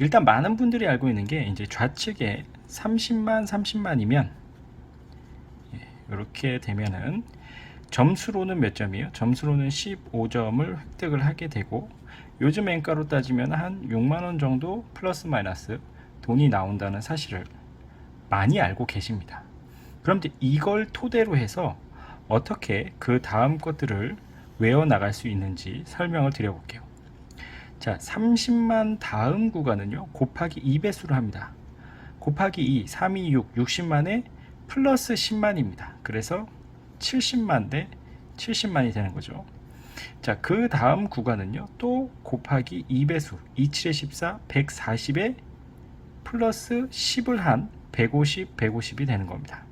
일단 많은 분들이 알고 있는 게 이제 좌측에 30만 30만이면 이렇게 되면은 점수로는 몇 점이에요? 점수로는 15점을 획득을 하게 되고 요즘 엔가로 따지면 한 6만 원 정도 플러스 마이너스 돈이 나온다는 사실을 많이 알고 계십니다. 그럼 이걸 토대로 해서 어떻게 그 다음 것들을 외워 나갈 수 있는지 설명을 드려볼게요. 자, 30만 다음 구간은요, 곱하기 2배수를 합니다. 곱하기 2, 3, 2, 6, 60만에 플러스 10만입니다. 그래서 70만 대 70만이 되는 거죠. 자, 그 다음 구간은요, 또 곱하기 2배수, 27에 14, 140에 플러스 10을 한 150, 150이 되는 겁니다.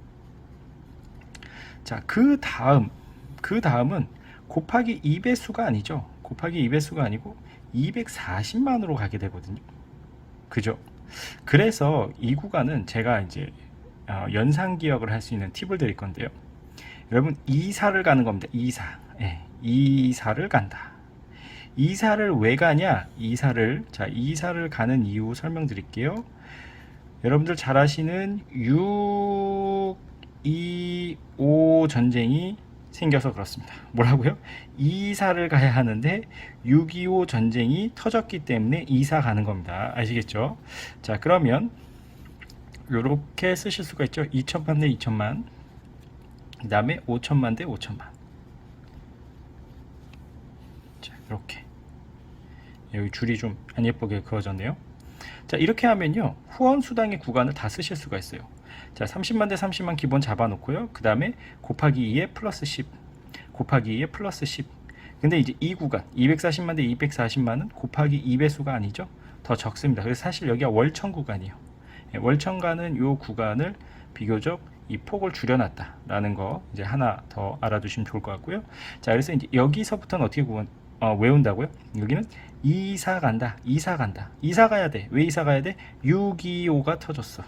자, 그 다음, 그 다음은 곱하기 2배수가 아니죠. 곱하기 2배수가 아니고 240만으로 가게 되거든요. 그죠? 그래서 이 구간은 제가 이제 어, 연상 기억을 할 수 있는 팁을 드릴 건데요. 여러분 이사를 가는 겁니다. 이사. 예, 이사를 간다. 이사를 왜 가냐? 이사를 자 이사를 가는 이유 설명드릴게요. 여러분들 잘 아시는 6, 2, 5 전쟁이 생겨서 그렇습니다. 뭐라고요? 이사를 가야 하는데 6.25 전쟁이 터졌기 때문에 이사 가는 겁니다. 아시겠죠? 자, 그러면 이렇게 쓰실 수가 있죠. 2천만 대 2천만. 그 다음에 5천만 대 5천만. 자, 이렇게. 여기 줄이 좀 안 예쁘게 그어졌네요. 자, 이렇게 하면요. 후원 수당의 구간을 다 쓰실 수가 있어요. 자, 30만 대 30만 기본 잡아놓고요. 그 다음에 곱하기 2에 플러스 10. 곱하기 2에 플러스 10. 근데 이제 이 구간, 240만 대 240만은 곱하기 2배수가 아니죠. 더 적습니다. 그래서 사실 여기가 월천 구간이에요. 예, 월천가는 이 구간을 비교적 이 폭을 줄여놨다라는 거 이제 하나 더 알아두시면 좋을 것 같고요. 자, 그래서 이제 여기서부터는 어떻게 구분, 어, 외운다고요? 여기는 이사 간다, 이사 간다, 이사 가야 돼. 왜 이사 가야 돼? 625가 터졌어.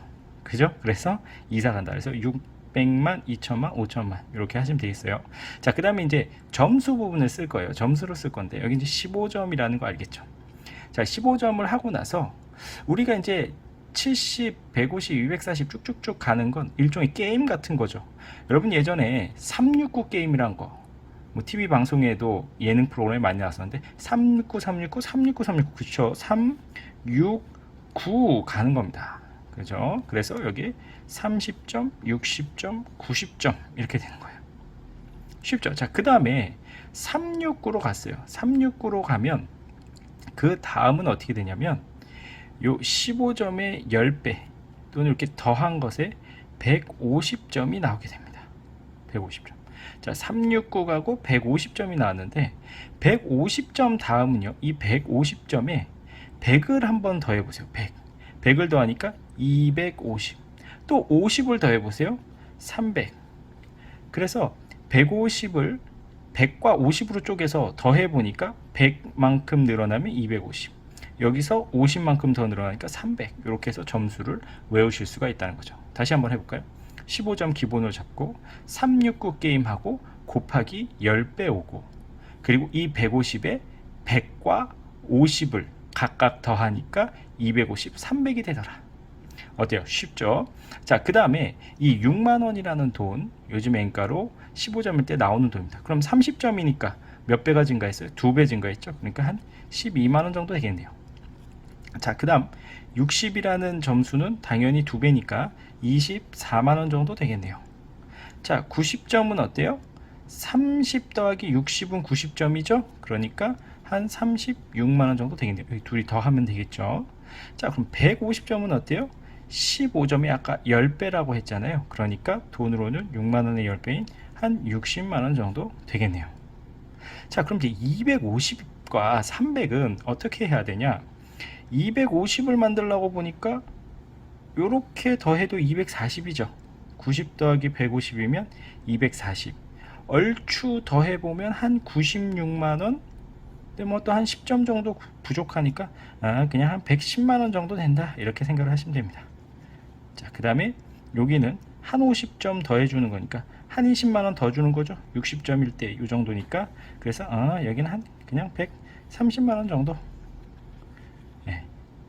그죠? 그래서 이사 간다. 그래서 600만, 2천만, 5천만 이렇게 하시면 되겠어요. 자, 그 다음에 이제 점수 부분을 쓸 거예요. 점수로 쓸 건데 여기 이제 15점이라는 거 알겠죠? 자, 15점을 하고 나서 우리가 이제 70, 150, 240 쭉쭉쭉 가는 건 일종의 게임 같은 거죠. 여러분 예전에 369 게임이란 거, 뭐 TV 방송에도 예능 프로그램이 많이 나왔었는데 369, 369, 369, 369 그쵸? 3, 6, 9 가는 겁니다. 그죠? 그래서 여기 30점, 60점, 90점 이렇게 되는 거예요. 쉽죠? 자, 그 다음에 369로 갔어요. 369로 가면 그 다음은 어떻게 되냐면 요 15점의 10배 또는 이렇게 더한 것에 150점이 나오게 됩니다. 150점. 자, 369 가고 150점이 나왔는데 150점 다음은요. 이 150점에 100을 한번 더해 보세요. 100. 100을 더하니까 250. 또 50을 더해 보세요. 300. 그래서 150을 100과 50으로 쪼개서 더해 보니까 100만큼 늘어나면 250. 여기서 50만큼 더 늘어나니까 300 이렇게 해서 점수를 외우실 수가 있다는 거죠. 다시 한번 해 볼까요? 15점 기본으로 잡고 369 게임하고 곱하기 10배 오고 그리고 이 150에 100과 50을 각각 더하니까 250, 300이 되더라. 어때요? 쉽죠? 자, 그 다음에 이 6만원이라는 돈, 요즘 엔가로 15점일 때 나오는 돈입니다. 그럼 30점이니까 몇 배가 증가했어요? 두 배 증가했죠? 그러니까 한 12만원 정도 되겠네요. 자, 그 다음 60이라는 점수는 당연히 두 배니까 24만원 정도 되겠네요. 자, 90점은 어때요? 30 더하기 60은 90점이죠? 그러니까 한 36만원 정도 되겠네요. 둘이 더 하면 되겠죠? 자, 그럼 150점은 어때요? 15점이 아까 10배라고 했잖아요. 그러니까 돈으로는 6만원의 10배인 한 60만원 정도 되겠네요. 자, 그럼 이제 250과 300은 어떻게 해야 되냐? 250을 만들려고 보니까 이렇게 더해도 240이죠. 90 더하기 150이면 240. 얼추 더해보면 한 96만원? 근데 뭐 또 한 10점 정도 부족하니까 아, 그냥 한 110만원 정도 된다. 이렇게 생각을 하시면 됩니다. 자, 그 다음에 여기는 한 50점 더해주는 거니까 한 20만원 더 주는 거죠. 60점일 때 이 정도니까. 그래서 아, 여기는 한 그냥 130만원 정도. 예,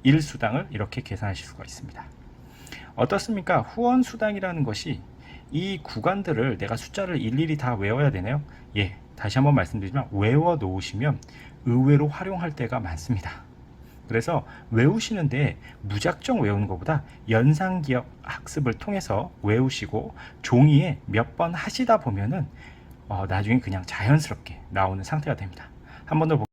1수당을 이렇게 계산하실 수가 있습니다. 어떻습니까? 후원 수당이라는 것이 이 구간들을 내가 숫자를 일일이 다 외워야 되나요? 예, 다시 한번 말씀드리지만 외워 놓으시면 의외로 활용할 때가 많습니다. 그래서 외우시는데 무작정 외우는 것보다 연상 기억 학습을 통해서 외우시고 종이에 몇 번 하시다 보면은 어, 나중에 그냥 자연스럽게 나오는 상태가 됩니다. 한 번 더